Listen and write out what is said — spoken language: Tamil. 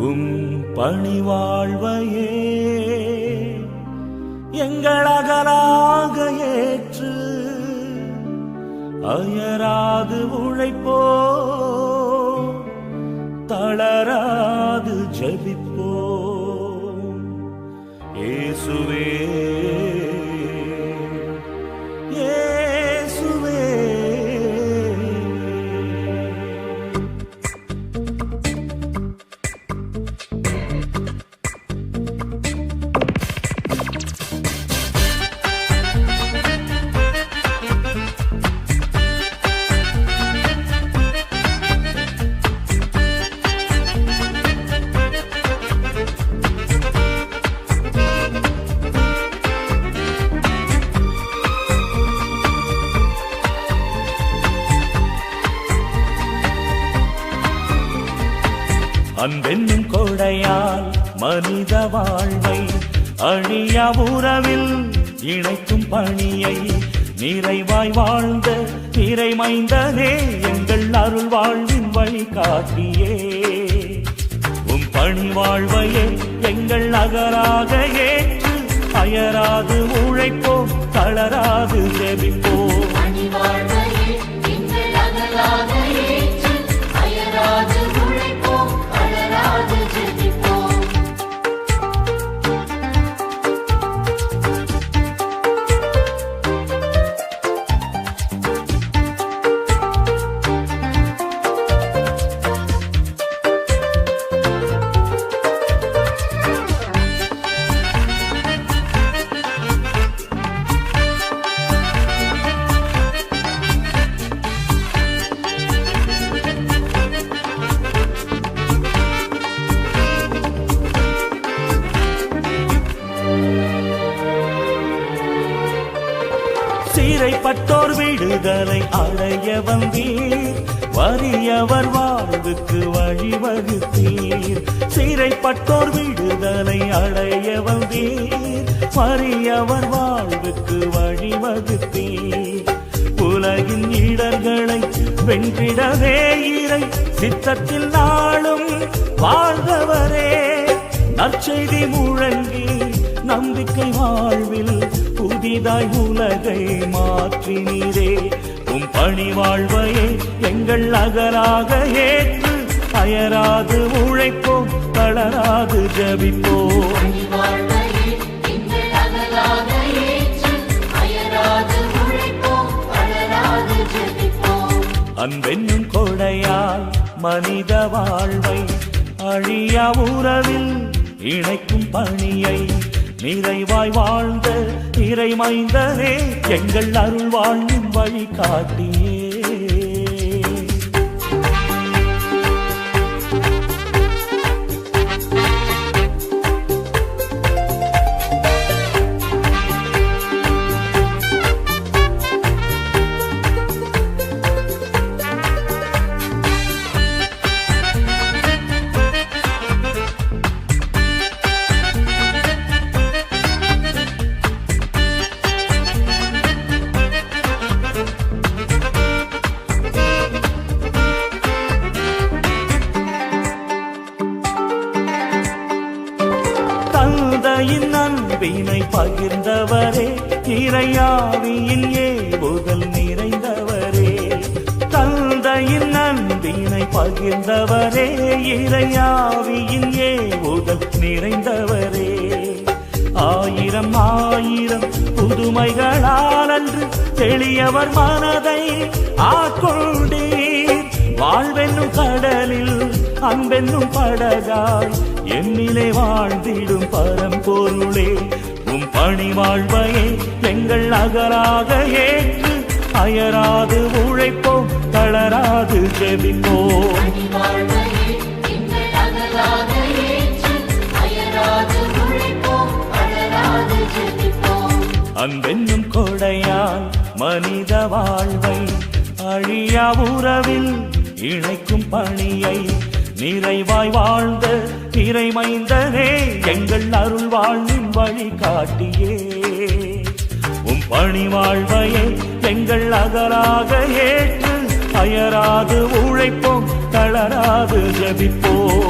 உம் பணிவாழ்வையே எங்கள் எங்களகலாக ஏற்று அயராது உழைப்போ தளராது ஜபிப்போ. இயேசுவே இயேசுவே அன்பென்னும் கொடையால் மனித வாழ்வை அழிய உறவில் இணைக்கும் பணியை நிறைவாய் வாழ்ந்த நிறைமைந்தனே எங்கள் அருள் வாழ்வின் வழிகாட்டியே. உம் பணி வாழ்வையே எங்கள் நகராக ஏற்று அயராது உழைப்போம் தளராது ஜெபிப்போம் சிறைப்பட்டோர் விடுதலை அடைய வந்தீர். வறியவர் வாழ்வுக்கு வழிவகுத்தீர். சிறைப்பட்டோர் விடுதலை அடைய வந்தீர். வறியவர் வாழ்வுக்கு வழிவகுத்தீர். உலகின் இடர்களை வென்றிடவே இறை சித்தத்தில் நாளும் வாழ்ந்தவரே. நற்செய்தி முழங்கி புதிதாய் உலகை மாற்றினீரே உம் பணி வாழ்வையே எங்கள் அகராக ஏற்று அயராது உழைப்போம் தளராது பணிவாழ்வையே ஜெபிப்போம். அன்பென்னும் கொடையால் மனித வாழ்வை அழியா உறவில் இணைக்கும் பணியை நிறைவாய் வாழ்ந்த இறைமைந்தரே எங்கள் அருள் வாழ்வின் வழி காட்டியே பகிர்ந்தவரே இறையாவியின் ஏவுதல் நிறைந்தவரே. தந்தையின் அன்பினை பகிர்ந்தவரே இறையாவியின் ஏவுதல் நிறைந்தவரே. ஆயிரம் ஆயிரம் புதுமைகளால் அன்று தெளியவர் மனதை ஆட்கொண்டீர். வாழ்வென்னும் கடலில் அன்பென்னும் படகாய் என்னிலே வாழ்ந்திடும் பரம்பொருளே. உம் பணி வாழ்வையே எங்கள் அகராக ஏற்று அயராது உழைப்போம் தளராது ஜெபிப்போம் பணிவாழ்வையே. அன்பென்னும் கொடையால் மனித வாழ்வை அழியா உறவில் இணைக்கும் பணியை நிறைவாய் வாழ்ந்த இறைமைந்தனே எங்கள் அருள் வாழ்வின் வழிகாட்டியே உம் பணி வாழ்வையே எங்கள் அகராக ஏற்று அயராது உழைப்போம் தளராது ஜபிப்போம்.